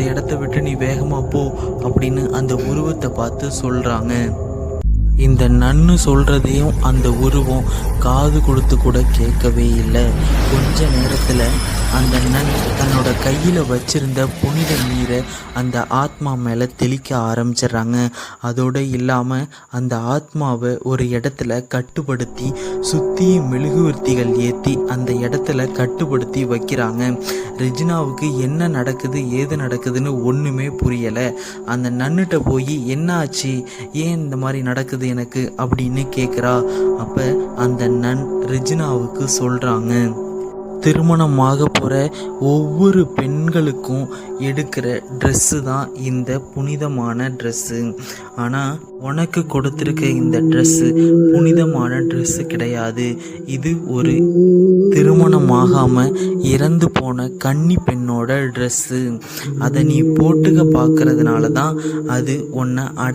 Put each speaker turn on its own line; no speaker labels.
இந்த இடத்த விட்டு நீ வேகமாக போ அப்படின்னு அந்த உருவத்தை பார்த்து சொல்கிறாங்க இந்த நன்னு சொல்கிறதையும் அந்த உருவம் காது கொடுத்து கூட கேட்கவே இல்லை. கொஞ்ச நேரத்தில் அந்த நன் தன்னோட கையில் வச்சிருந்த புனித நீரை அந்த ஆத்மா மேலே தெளிக்க ஆரம்பிச்சிடுறாங்க. அதோடு இல்லாமல் அந்த ஆத்மாவை ஒரு இடத்துல கட்டுப்படுத்தி சுற்றி மெழுகுவர்த்திகள் ஏற்றி அந்த இடத்துல கட்டுப்படுத்தி வைக்கிறாங்க. ரெஜினாவுக்கு என்ன நடக்குது ஏது நடக்குதுன்னு ஒன்றுமே புரியலை. அந்த நன்னுட்ட போய் என்ன ஆச்சு ஏன் இந்த மாதிரி நடக்குது எனக்கு? அப்படின்னு கேட்குறா அப்போ அந்த நன் ரெஜினாவுக்கு சொல்கிறாங்க திருமணமாக போகிற ஒவ்வொரு பெண்களுக்கும் எடுக்கிற ட்ரெஸ்ஸு தான் இந்த புனிதமான ட்ரெஸ்ஸு ஆனால் உனக்கு கொடுத்துருக்க இந்த ட்ரெஸ்ஸு புனிதமான ட்ரெஸ்ஸு கிடையாது. இது ஒரு திருமணமாகாமல் இறந்து போன கன்னி பெண்ணோட ட்ரெஸ்ஸு அதை நீ போட்டுக்க பார்க்கறதுனால தான் அது உன்னை அடை